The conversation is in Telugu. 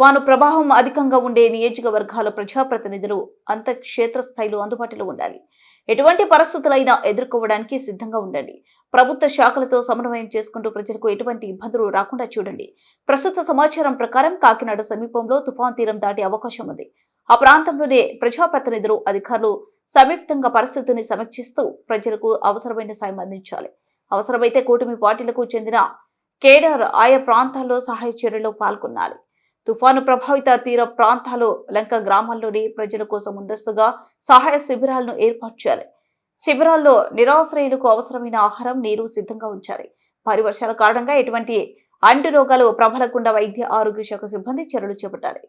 తుఫాను ప్రభావం అధికంగా ఉండే నియోజకవర్గాల ప్రజాప్రతినిధులు అంత క్షేత్రస్థాయిలో అందుబాటులో ఉండాలి. ఎటువంటి పరిస్థితులైనా ఎదుర్కోవడానికి సిద్ధంగా ఉండండి. ప్రభుత్వ శాఖలతో సమన్వయం చేసుకుంటూ ప్రజలకు ఎటువంటి ఇబ్బందులు రాకుండా చూడండి. ప్రస్తుత సమాచారం ప్రకారం కాకినాడ సమీపంలో తుఫాన్ తీరం దాటే అవకాశం ఉంది. ఆ ప్రాంతంలోనే ప్రజాప్రతినిధులు అధికారులు సంయుక్తంగా పరిస్థితిని సమీక్షిస్తూ ప్రజలకు అవసరమైన సాయం అందించాలి. అవసరమైతే కూటమి పార్టీలకు చెందిన కేడర్ ఆయా ప్రాంతాల్లో సహాయ చర్యలో పాల్గొనాలి. తుఫాను ప్రభావిత తీర ప్రాంతాలు లంక గ్రామాల్లోని ప్రజల కోసం ముందస్తుగా సహాయ శిబిరాలను ఏర్పాటు చేయాలి. శిబిరాల్లో నిరాశ్రయులకు అవసరమైన ఆహారం నీరు సిద్ధంగా ఉంచాలి. భారీ వర్షాల కారణంగా ఎటువంటి అంటు రోగాలు ప్రబలకుండా వైద్య ఆరోగ్య శాఖ సిబ్బంది చర్యలు చేపట్టాలి.